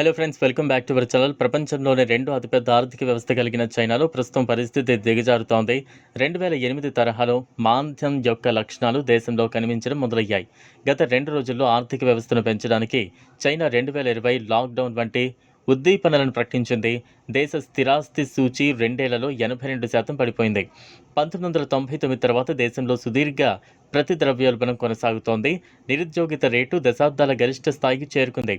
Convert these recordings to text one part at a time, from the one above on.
Hello friends welcome back to our channel ప్రపంచంలోనే రెండు అతిపెద్ద ఆర్థిక వ్యవస్థ కలిగిన చైనాలో ప్రస్తుతం పరిస్థితి దిగజారుతోంది. రెండు వేల ఎనిమిది తరహాలో మాంద్యం యొక్క లక్షణాలు దేశంలో కనిపించడం మొదలయ్యాయి. గత రెండు రోజుల్లో ఆర్థిక వ్యవస్థను పెంచడానికి చైనా రెండు వేల ఇరవై లాక్డౌన్ వంటి ఉద్దీపనలను ప్రకటించింది. దేశ స్థిరాస్తి సూచి రెండేళ్ళలో ఎనభై రెండు శాతం పడిపోయింది. పంతొమ్మిది వందల తొంభై తొమ్మిది తర్వాత దేశంలో సుదీర్ఘ ప్రతి ద్రవ్యోల్బణం కొనసాగుతోంది. నిరుద్యోగిత రేటు దశాబ్దాల గరిష్ట స్థాయికి చేరుకుంది.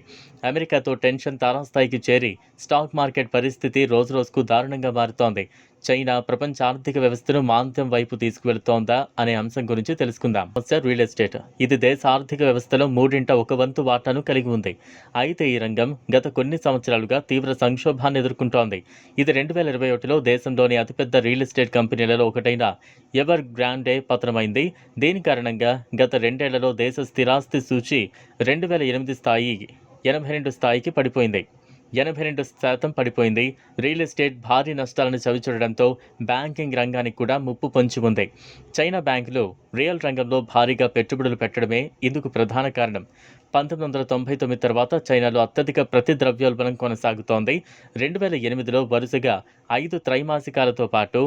అమెరికాతో టెన్షన్ తారాస్థాయికి చేరి స్టాక్ మార్కెట్ పరిస్థితి రోజురోజుకు దారుణంగా మారుతోంది. చైనా ప్రపంచ ఆర్థిక వ్యవస్థను మాంద్యం వైపు తీసుకువెళుతోందా అనే అంశం గురించి తెలుసుకుందాం. సమస్య రియల్ ఎస్టేట్. ఇది దేశ ఆర్థిక వ్యవస్థలో మూడింట ఒక వంతు వాటాను కలిగి ఉంది. అయితే ఈ రంగం గత కొన్ని సంవత్సరాలుగా తీవ్ర సంక్షోభాన్ని ఎదుర్కొంటోంది. ఇది రెండు వేల ఇరవై ఒకటిలో దేశంలోని అతిపెద్ద రియల్ ఎస్టేట్ కంపెనీలలో ఒకటైన ఎవర్ గ్రాండే పతనమైంది. దీని కారణంగా గత రెండేళ్ళలో దేశ స్థిరాస్తి సూచి రెండు వేల ఎనిమిది స్థాయి ఎనభై రెండు స్థాయికి పడిపోయింది. ఎనభై రెండు శాతం పడిపోయింది. రియల్ ఎస్టేట్ భారీ నష్టాలను చవిచూడడంతో బ్యాంకింగ్ రంగానికి కూడా ముప్పు పొంచి ఉంది. చైనా బ్యాంకులు రియల్ రంగంలో భారీగా పెట్టుబడులు పెట్టడమే ఇందుకు ప్రధాన కారణం. పంతొమ్మిది వందల తొంభై తొమ్మిది తర్వాత చైనాలో అత్యధిక ప్రతి ద్రవ్యోల్బణం కొనసాగుతోంది. రెండు వేల ఎనిమిదిలో వరుసగా ఐదు త్రైమాసికాలతో పాటు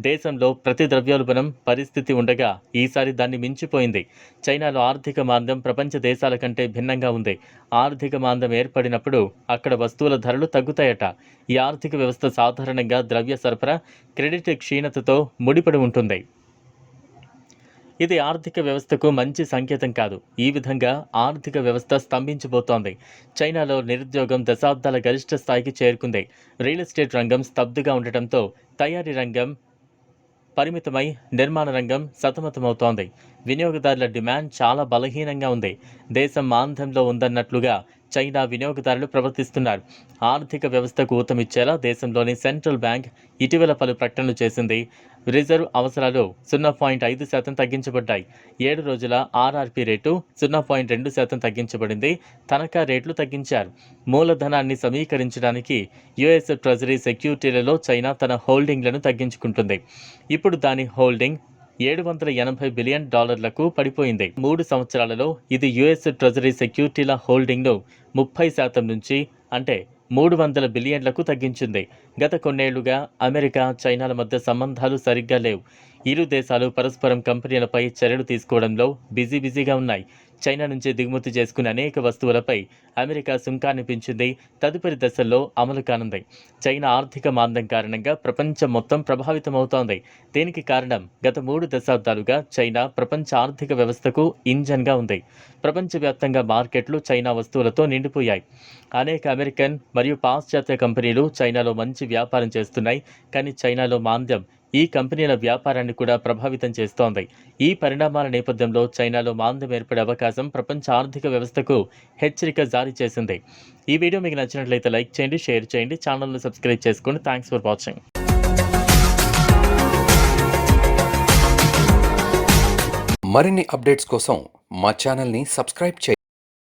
దేశంలో ప్రతి ద్రవ్యోల్బణం పరిస్థితి ఉండగా ఈసారి దాన్ని మించిపోయింది. చైనాలో ఆర్థిక మాంద్యం ప్రపంచ దేశాల కంటే భిన్నంగా ఉంది. ఆర్థిక మాంద్యం ఏర్పడినప్పుడు అక్కడ వస్తువుల ధరలు తగ్గుతాయట. ఈ ఆర్థిక వ్యవస్థ సాధారణంగా ద్రవ్య సరఫరా క్రెడిట్ క్షీణతతో ముడిపడి ఉంటుంది. ఇది ఆర్థిక వ్యవస్థకు మంచి సంకేతం కాదు. ఈ విధంగా ఆర్థిక వ్యవస్థ స్తంభించిపోతోంది. చైనాలో నిరుద్యోగం దశాబ్దాల గరిష్ట స్థాయికి చేరుకుంది. రియల్ ఎస్టేట్ రంగం స్తబ్దుగా ఉండటంతో తయారీ రంగం పరిమితమై నిర్మాణ రంగం సతమతమవుతోంది. వినియోగదారుల డిమాండ్ చాలా బలహీనంగా ఉంది. దేశం మాంద్యంలో ఉందన్నట్లుగా చైనా వినియోగదారులు ప్రవర్తిస్తున్నారు. ఆర్థిక వ్యవస్థకు ఊతమిచ్చేలా దేశంలోని సెంట్రల్ బ్యాంక్ ఇటీవల పలు ప్రకటనలు చేసింది. రిజర్వ్ అవసరాలు సున్నా పాయింట్ ఐదు శాతం తగ్గించబడ్డాయి. ఏడు రోజుల ఆర్ఆర్పి రేటు సున్నా పాయింట్ రెండు శాతం తగ్గించబడింది. తనఖా రేట్లు తగ్గించారు. మూలధనాన్ని సమీకరించడానికి యుఎస్ ట్రెజరీ సెక్యూరిటీలలో చైనా తన హోల్డింగ్లను తగ్గించుకుంటుంది. ఇప్పుడు దాని హోల్డింగ్ ఏడు వందల ఎనభై బిలియన్ డాలర్లకు పడిపోయింది. మూడు సంవత్సరాలలో ఇది యుఎస్ ట్రెజరీ సెక్యూరిటీల హోల్డింగ్ను ముప్పై శాతం నుంచి అంటే మూడు వందల బిలియన్లకు తగ్గించింది. గత కొన్నేళ్ళుగా అమెరికా చైనాల మధ్య సంబంధాలు సరిగ్గా లేవు. ఇరు దేశాలు పరస్పరం కంపెనీలపై చర్యలు తీసుకోవడంలో బిజీ బిజీగా ఉన్నాయి. చైనా నుంచి దిగుమతి చేసుకునే అనేక వస్తువులపై అమెరికా సుంకాన్ని పెంచింది. తదుపరి దశల్లో అమలు కానుంది. చైనా ఆర్థిక మాందం కారణంగా ప్రపంచం మొత్తం ప్రభావితమవుతోంది. దీనికి కారణం? గత మూడు దశాబ్దాలుగా చైనా ప్రపంచ ఆర్థిక వ్యవస్థకు ఇంజన్గా ఉంది. ప్రపంచవ్యాప్తంగా మార్కెట్లు చైనా వస్తువులతో నిండిపోయాయి. అనేక అమెరికన్ మరియు పాశ్చాత్య కంపెనీలు చైనాలో మంచి వ్యాపారం చేస్తున్నాయి. కానీ చైనాలో మాంద్యం ఈ కంపెనీల వ్యాపారాన్ని కూడా ప్రభావితం చేస్తోంది. ఈ పరిణామాల నేపథ్యంలో చైనాలో మాంద్యం ఏర్పడే అవకాశం ప్రపంచ ఆర్థిక వ్యవస్థకు హెచ్చరిక జారీ చేసింది. ఈ వీడియో మీకు నచ్చినట్లయితే లైక్ చేయండి షేర్ చేయండి ఛానల్ను సబ్స్క్రైబ్ చేసుకోండి థ్యాంక్స్ ఫర్ వాచింగ్. మరిన్ని అప్డేట్స్ కోసం మా ఛానల్ని సబ్స్క్రైబ్ చేయండి.